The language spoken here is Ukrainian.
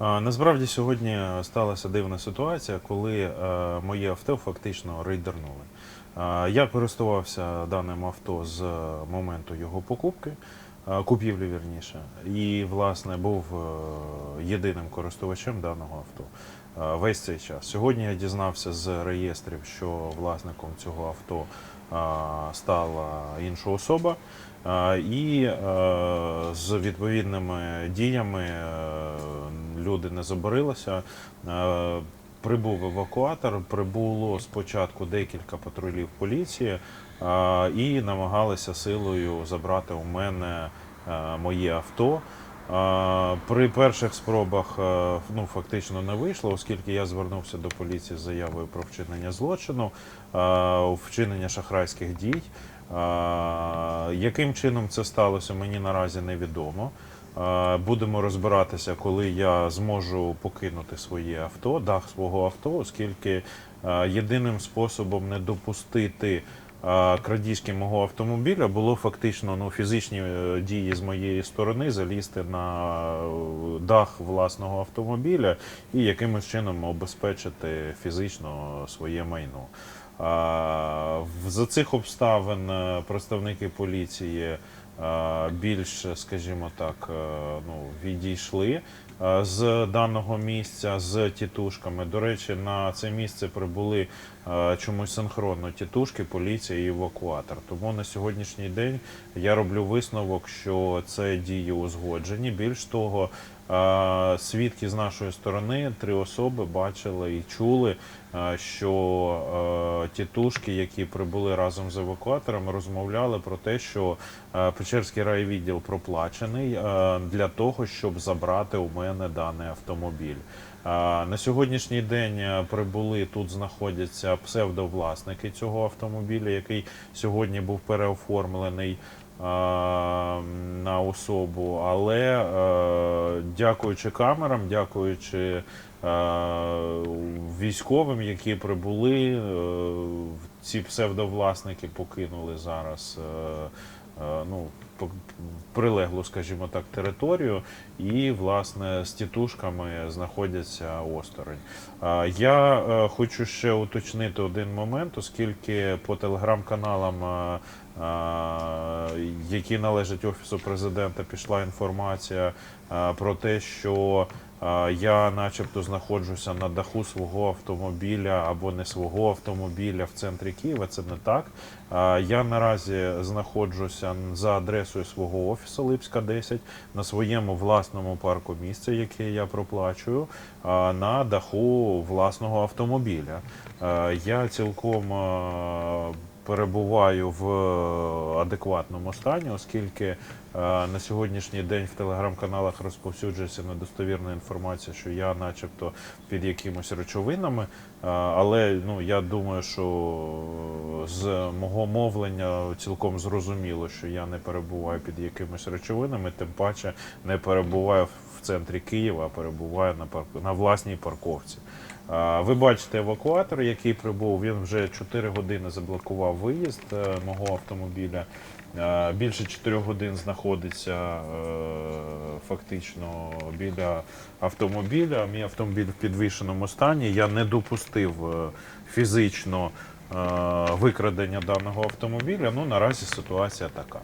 Насправді сьогодні сталася дивна ситуація, коли е, моє авто фактично рейдернули. Я користувався даним авто з моменту його покупки, купівлі вірніше, і власне був е, єдиним користувачем даного авто весь цей час. Сьогодні я дізнався з реєстрів, що власником цього авто стала інша особа. І е, з відповідними діями люди не заборилися. Е, Прибув евакуатор, прибуло спочатку декілька патрулів поліції е, і намагалися силою забрати у мене е, моє авто. При перших спробах ну, фактично не вийшло, оскільки я звернувся до поліції з заявою про вчинення злочину, вчинення шахрайських дій. Яким чином це сталося, мені наразі невідомо. Будемо розбиратися, коли я зможу покинути своє авто, дах свого авто, оскільки єдиним способом не допустити крадіжки мого автомобіля було фактично ну, фізичні е, дії з моєї сторони залізти на е, дах власного автомобіля і якимось чином обезпечити фізично своє майно. За цих обставин е, представники поліції більш, скажімо так, е, ну, відійшли е, з даного місця з тітушками. До речі, на це місце прибули е, чомусь синхронно тітушки, поліція і евакуатор. Тому на сьогоднішній день я роблю висновок, що це дії узгоджені. Більш того, е, свідки з нашої сторони, три особи бачили і чули, е, що е, тітушки, які прибули разом з евакуатором, розмовляли про те, що е, Печерський райвідділ проплачений е, для того, щоб забрати у мене даний автомобіль. Е, На сьогоднішній день е, прибули тут знаходяться псевдовласники цього автомобіля, який сьогодні був переоформлений е, на особу. Але е, дякуючи камерам, дякуючи е, військовим, які прибули, е, ці псевдовласники покинули зараз. е, Ну, прилеглу, скажімо так, територію, і власне з тітушками знаходяться осторонь. Я е, хочу ще уточнити один момент, оскільки по телеграм-каналам, е, е, які належать офісу президента, пішла інформація про те, що я, начебто, знаходжуся на даху свого автомобіля або не свого автомобіля в центрі Києва. Це не так. Я наразі знаходжуся за адресою свого офісу Липська 10 на своєму власному парку місця, яке я проплачую, на даху власного автомобіля. Я цілком перебуваю в адекватному стані, оскільки на сьогоднішній день в телеграм-каналах розповсюджується недостовірна інформація, що я, начебто, під якимось речовинами. Але ну я думаю, що з мого мовлення цілком зрозуміло, що я не перебуваю під якимись речовинами, тим паче не перебуваю в центрі Києва, а перебуваю на парк на власній парковці. Ви бачите евакуатор, який прибув. Він вже 4 години заблокував виїзд е, мого автомобіля. Більше 4 годин знаходиться е, фактично біля автомобіля. Мій автомобіль в підвішеному стані. Я не допустив е, фізично викрадення даного автомобіля. Ну наразі ситуація така.